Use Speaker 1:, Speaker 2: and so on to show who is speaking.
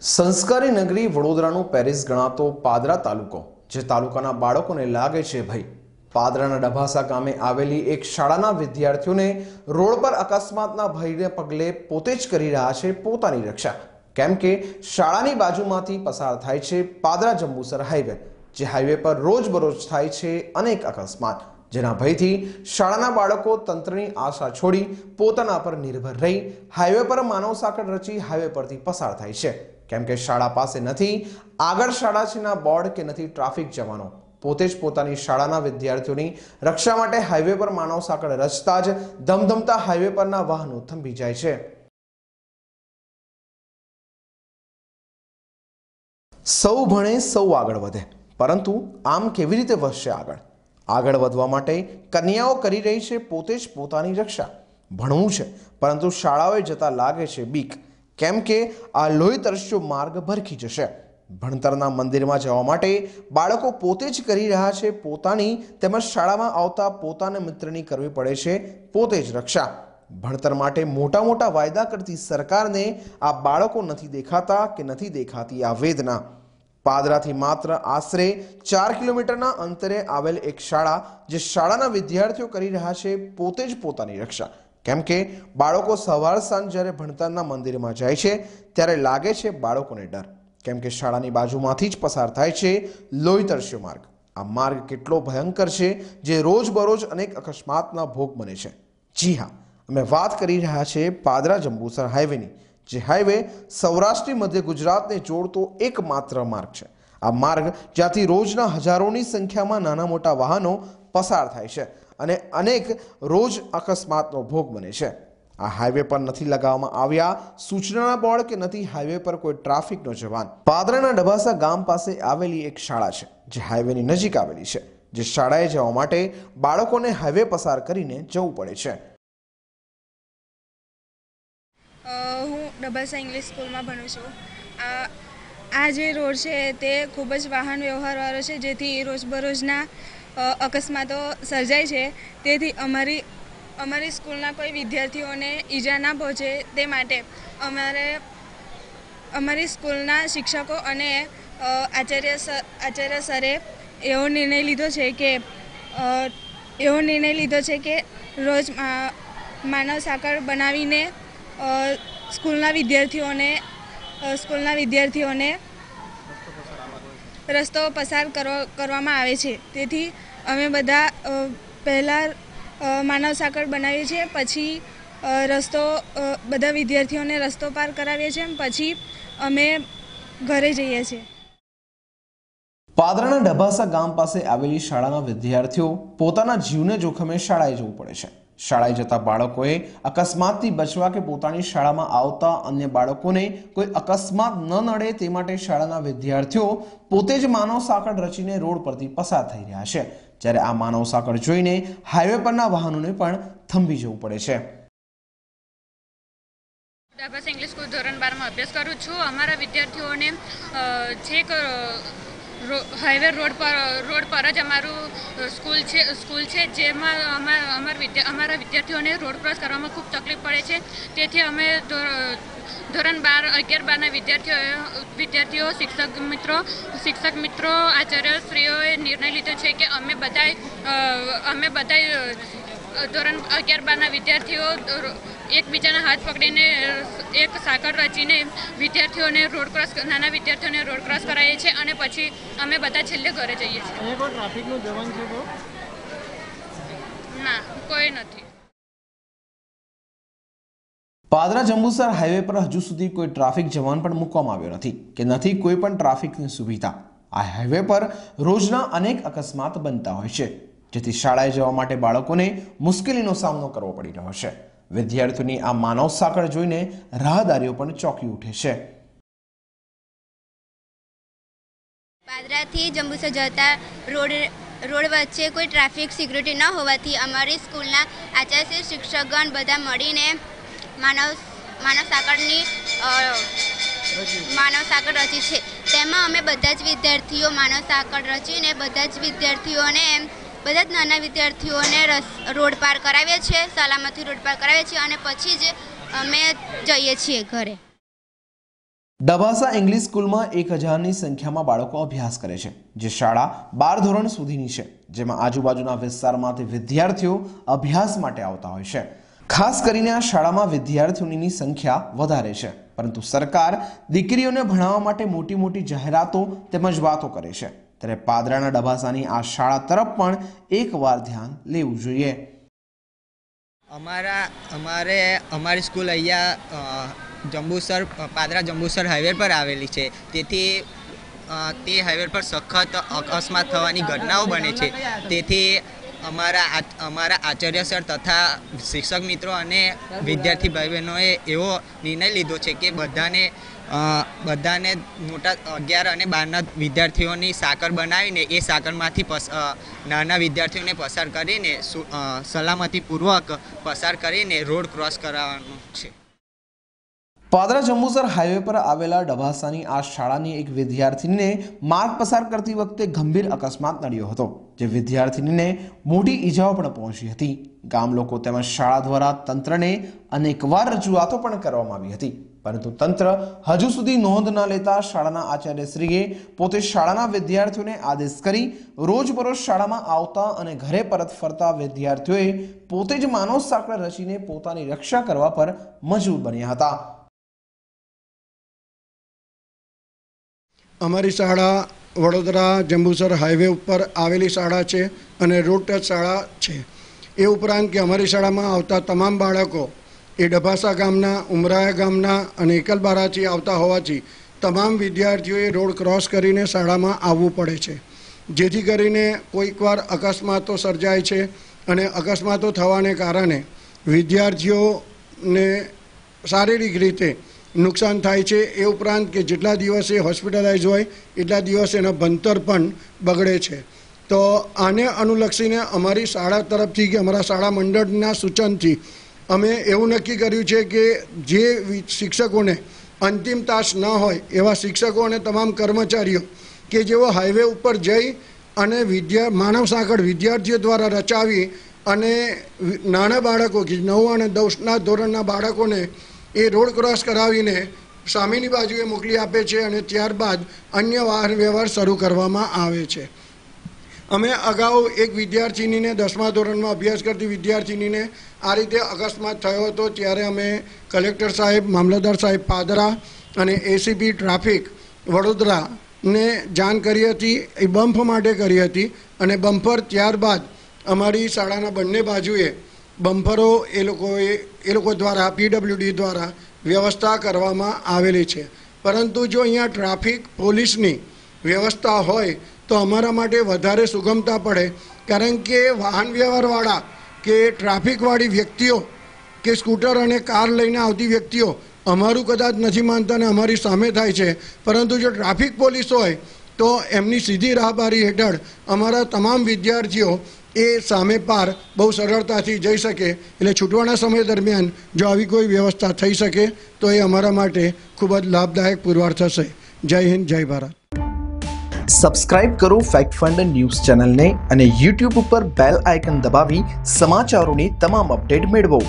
Speaker 1: સંસ્કારી નગરી વડોદરાનું પેરિસ ગણાતો પાદરા તાલુકો, જે તાલુકાના બાળકોને લાગે છે, ભાઈ, પાદરાના ડભાસા ગામે આવેલી એક શાળાના વિદ્યાર્થીઓને રોડ પર અકસ્માતના ભયને પગલે પોતે જ કરી રહ્યા છે પોતાની રક્ષા. કેમ કે શાળાની બાજુમાંથી પસાર થાય છે પાદરા જંબુસર હાઈવે, જે હાઈવે પર રોજબરોજ થાય છે અનેક અકસ્માત. જેના ભયથી શાળાના બાળકો તંત્રની આશા છોડી પોતાના પર નિર્ભર રહી હાઈવે પર માનવ સાંકળ રચી હાઈવે પરથી પસાર થાય છે. કેમ કે શાળા પાસે નથી, આગળ શાળા છેના બોર્ડ કે નથી ટ્રાફિક જવાનો. પોતે જ પોતાની શાળાના વિદ્યાર્થીઓની રક્ષા માટે હાઈવે પર માનવ સાંકળ રચતા જ ધમધમતા હાઈવે પરના વાહનો થંભી જાય છે. સૌ ભણે સૌ આગળ વધે, પરંતુ આમ કેવી રીતે વધશે આગળ? આગળ વધવા માટે કન્યાઓ કરી રહી છે પોતે જ પોતાની રક્ષા. ભણવું છે, પરંતુ શાળાઓએ જતા લાગે છે બીક. કેમ કે આ લોહી તરસ્યો માર્ગ ભરખી જશે. ભણતરના મંદિરમાં જવા માટે બાળકો પોતે જ કરી રહ્યા છે પોતાની તેમજ શાળામાં આવતા પોતાના મિત્રની કરવી પડે છે પોતે જ રક્ષા. ભણતર માટે મોટા મોટા વાયદા કરતી સરકારને આ બાળકો નથી દેખાતા કે નથી દેખાતી આ વેદના. પાદરાથી માત્ર આશરે ચાર કિલોમીટરના અંતરે આવેલ એક શાળા, જે શાળાના વિદ્યાર્થીઓ કરી રહ્યા છે પોતે જ પોતાની રક્ષા. કેમ કે બાળકો સવાર સાંજ જ્યારે ભણતરના મંદિરમાં જાય છે, ત્યારે લાગે છે બાળકોને ડર. કેમ કે શાળાની બાજુમાંથી જ પસાર થાય છે લોહી તરસ્યો માર્ગ. આ માર્ગ કેટલો ભયંકર છે જે રોજબરોજ અનેક અકસ્માતના ભોગ બને છે. જી હા, અમે વાત કરી રહ્યા છે પાદરા જંબુસર હાઈવેની. જે હાઈવે સૌરાષ્ટ્રી મધ્ય ગુજરાતને જોડતો એકમાત્ર માર્ગ છે. આ માર્ગ જ્યાંથી રોજના હજારોની સંખ્યામાં નાના મોટા વાહનો પસાર થાય છે અને અનેક રોજ અકસ્માતનો ભોગ બને છે. આ હાઈવે પર નથી લગાવવામાં આવ્યા સૂચનાના બોર્ડ કે નથી હાઈવે પર કોઈ ટ્રાફિકનો જવાન. પાદરાના ડબાસા ગામ પાસે આવેલી એક શાળા છે, જે હાઈવેની નજીક આવેલી છે, જે શાળાએ જવા માટે બાળકોને હાઈવે પસાર કરીને જવું પડે છે.
Speaker 2: હું ડબાસા ઇંગ્લિશ સ્કૂલમાં ભણું છું. આ આ જે રોડ છે તે ખૂબ જ વાહન વ્યવહારવાળો છે, જેથી રોજબરોજના અકસ્માતો સર્જાય છે. તેથી અમારી અમારી સ્કૂલના કોઈ વિદ્યાર્થીઓને ઈજા ના પહોંચે તે માટે અમારે, અમારી સ્કૂલના શિક્ષકો અને આચાર્ય સર આચાર્ય સરે એવો નિર્ણય લીધો છે કે એવો નિર્ણય લીધો છે કે રોજ માનવ સાંકળ બનાવીને સ્કૂલના વિદ્યાર્થીઓને સ્કૂલના વિદ્યાર્થીઓને રસ્તો પસાર કરવા કરવામાં આવે છે. તેથી અમે બધા પહેલાં માનવ સાંકળ બનાવીએ છીએ, પછી રસ્તો બધા વિદ્યાર્થીઓને રસ્તો પાર કરાવીએ છીએ, પછી અમે ઘરે જઈએ છીએ.
Speaker 1: પાદરાના ડભાસા ગામ પાસે આવેલી શાળાના વિદ્યાર્થીઓ પોતાના જીવને જોખમે શાળાએ જવું પડે છે. શાળાએ જતા બાળકોએ અકસ્માતથી બચવા કે પોતાની શાળામાં આવતા અન્ય બાળકોને કોઈ અકસ્માત ન નડે તે માટે શાળાના વિદ્યાર્થીઓ પોતે જ માનવ સાંકળ રચીને રોડ પરથી પસાર થઈ રહ્યા છે. જ્યારે આ માનવ સાંકળ જોઈને હાઈવે પરના વાહનોને પણ થંભી જવું પડે છે.
Speaker 3: ડાબસ ઇંગ્લિશ સ્કૂલ ધોરણ બારમાં અભ્યાસ કરું છું. અમારા વિદ્યાર્થીઓને છેક હાઈવે રોડ પર રોડ પર જ અમારું સ્કૂલ છે સ્કૂલ છે જેમાં અમા- અમાર અમારા વિદ્યાર્થીઓને રોડ ક્રોસ કરવામાં ખૂબ તકલીફ પડે છે. તેથી અમે ધોરણ બાર અગિયાર બારના વિદ્યાર્થીઓ વિદ્યાર્થીઓ શિક્ષક મિત્રો શિક્ષક મિત્રો આચાર્યશ્રીઓએ નિર્ણય લીધો છે કે અમે બધાય અમે બધાય અ, ધોરણ અગિયાર બારના વિદ્યાર્થીઓ એકબીજાના હાથ પકડીને એક સાંકળ રચીને વિદ્યાર્થીઓને રોડ ક્રોસ નાના વિદ્યાર્થીઓને રોડ ક્રોસ કરાવીએ છીએ અને પછી અમે બધા છેલ્લે ઘરે જઈએ છીએ.
Speaker 4: ટ્રાફિકનું જવાન છે તો
Speaker 3: ના કોઈ નથી.
Speaker 1: પાદરા જંબુસર હાઈવે પર હજુ સુધી કોઈ ટ્રાફિક જવાન પણ મૂકવામાં આવ્યો નથી કે નથી કોઈ પણ ટ્રાફિકની સુવિધા. આ હાઈવે પર રોજના અનેક અકસ્માત બનતા હોય છે. જેથી શાળાએ જવા માટે બાળકોને મુશ્કેલીનો સામનો કરવો પડી રહ્યો છે. વિદ્યાર્થીઓની આ માનવ સાંકળ જોઈને રાહદારીઓ પણ ચોંકી ઉઠે છે.
Speaker 5: પાદરાથી જંબુસર જતા રોડ રોડ વચ્ચે કોઈ ટ્રાફિક સિક્યુરિટી ન હોવાથી અમારી સ્કૂલના આચાર્ય શિક્ષકગણ બધા મળીને માનવ માનવ સાંકળની માનવ સાંકળ રચી છે. તેમાં અમે બધા જ વિદ્યાર્થીઓ માનવ સાંકળ રચીને બધા જ વિદ્યાર્થીઓને બધા જ નાના વિદ્યાર્થીઓને રસ, રોડ પાર કરાવીએ છીએ સલામતી રોડ પાર કરાવીએ છીએ અને પછી જ અમે જઈએ છીએ ઘરે.
Speaker 1: ડભાસા ઇંગ્લિશ સ્કૂલમાં એક હજારની સંખ્યામાં બાળકો અભ્યાસ કરે છે, જે શાળા બાર ધોરણ સુધીની છે, જેમાં આજુબાજુના વિસ્તારમાંથી વિદ્યાર્થીઓ અભ્યાસ માટે આવતા હોય છે. ખાસ કરીને આ શાળામાં વિદ્યાર્થીઓની સંખ્યા વધારે છે, પરંતુ સરકાર દીકરીઓને ભણાવવા માટે મોટી મોટી જાહેરાતો તેમજ વાતો કરે છે. ત્યારે પાદરાના ડભાસાની આ શાળા તરફ પણ એકવાર ધ્યાન લેવું જોઈએ.
Speaker 4: અમારા, અમારે, અમારી સ્કૂલ અહીંયા જંબુસર, પાદરા જંબુસર હાઈવે પર આવેલી છે. તેથી તે હાઈવે પર સખત અકસ્માત થવાની ઘટનાઓ બને છે. તેથી અમારા અમારા આચાર્ય સર તથા શિક્ષક મિત્રો અને વિદ્યાર્થી ભાઈ બહેનોએ એવો નિર્ણય લીધો છે કે બધાને બધાને મોટા અગિયાર અને બારના વિદ્યાર્થીઓની સાકર બનાવીને એ સાકરમાંથી નાના વિદ્યાર્થીઓને પસાર કરીને સલામતીપૂર્વક પસાર કરીને રોડ ક્રોસ કરાવવાનું છે.
Speaker 1: પાદરા જંબુસર હાઈવે પર આવેલા ડભાસાની આ શાળાની એક વિદ્યાર્થીનીને માર્ગ પસાર કરતી વખતે ગંભીર અકસ્માત નડ્યો હતો, જે વિદ્યાર્થીનીને મોટી ઈજાઓ પણ પહોંચી હતી. ગામ લોકો તેમજ શાળા દ્વારા તંત્રને અનેકવાર રજૂઆતો પણ કરવામાં આવી હતી, પરંતુ તંત્ર હજુ સુધી નોંધ ન લેતા શાળાના આચાર્યશ્રીએ પોતે શાળાના વિદ્યાર્થીઓને આદેશ કરી રોજબરોજ શાળામાં આવતા અને ઘરે પરત ફરતા વિદ્યાર્થીઓએ પોતે જ માનવ સાંકળ રચીને પોતાની રક્ષા કરવા પર મજબૂર બન્યા હતા.
Speaker 6: અમારી શાળા વડોદરા જંબુસર હાઈવે ઉપર આવેલી શાળા છે અને રોડ શાળા છે. એ ઉપરાંત કે અમારી શાળામાં આવતા તમામ બાળકો એ ડભાસા ગામના, ઉમરાયા ગામના અને એકલબારાથી આવતા હોવાથી તમામ વિદ્યાર્થીઓએ રોડ ક્રોસ કરીને શાળામાં આવવું પડે છે. જેથી કરીને કોઈકવાર અકસ્માતો સર્જાય છે અને અકસ્માતો થવાને કારણે વિદ્યાર્થીઓને શારીરિક રીતે નુકસાન થાય છે એ ઉપરાંત કે જેટલા દિવસે હોસ્પિટલાઇઝ હોય, એટલા દિવસે એના ભણતર પણ બગડે છે. તો આને અનુલક્ષીને અમારી શાળા તરફથી કે અમારા શાળા મંડળના સૂચનથી અમે એવું નક્કી કર્યું છે કે જે શિક્ષકોને અંતિમ તાસ ન હોય, એવા શિક્ષકો અને તમામ કર્મચારીઓ કે જેઓ હાઈવે ઉપર જઈ અને વિદ્યા, માનવ સાંકળ વિદ્યાર્થીઓ દ્વારા રચાવી અને નાના બાળકો કે નવ અને દસના ધોરણના બાળકોને એ રોડ ક્રોસ કરાવીને સામેની બાજુએ મોકલી આપે છે અને ત્યારબાદ અન્ય વાહન વ્યવહાર શરૂ કરવામાં આવે છે. અમે અગાઉ એક વિદ્યાર્થિનીને દસમા ધોરણમાં અભ્યાસ કરતી વિદ્યાર્થિનીને આ રીતે અકસ્માત થયો હતો ત્યારે અમે કલેક્ટર સાહેબ, મામલતદાર સાહેબ પાદરા અને એસીપી ટ્રાફિક વડોદરાને જાણ કરી હતી, એ બમ્પ માટે કરી હતી અને બમ્પર ત્યારબાદ અમારી શાળાના બંને બાજુએ બમ્પરો એ લોકોએ, એ લોકો દ્વારા, પીડબ્લ્યુડી દ્વારા વ્યવસ્થા કરવામાં આવેલી છે. પરંતુ જો અહીંયા ટ્રાફિક, પોલીસની વ્યવસ્થા હોય, તો અમારા માટે વધારે સુગમતા પડે. કારણ કે વાહન વ્યવહારવાળા કે ટ્રાફિકવાળી વ્યક્તિઓ કે સ્કૂટર અને કાર લઈને આવતી વ્યક્તિઓ અમારું કદાચ નથી માનતા ને અમારી સામે થાય છે. પરંતુ જો ટ્રાફિક પોલીસ હોય, તો એમની સીધી રાહબારી હેઠળ અમારા તમામ વિદ્યાર્થીઓ એ સામે પાર બહુ સરળતાથી જઈ શકે. એટલે છૂટવાના સમય દરમિયાન જો આવી કોઈ વ્યવસ્થા થઈ શકે, તો એ અમારા માટે ખૂબ જ લાભદાયક પુરવાર થશે. જય હિન્દ, જય ભારત.
Speaker 1: સબસ્ક્રાઇબ કરો ફેક્ટ ફંડ ન્યૂઝ ચેનલને અને યુટ્યુબ ઉપર બેલ આઇકન દબાવી સમાચારોની તમામ અપડેટ મેળવો.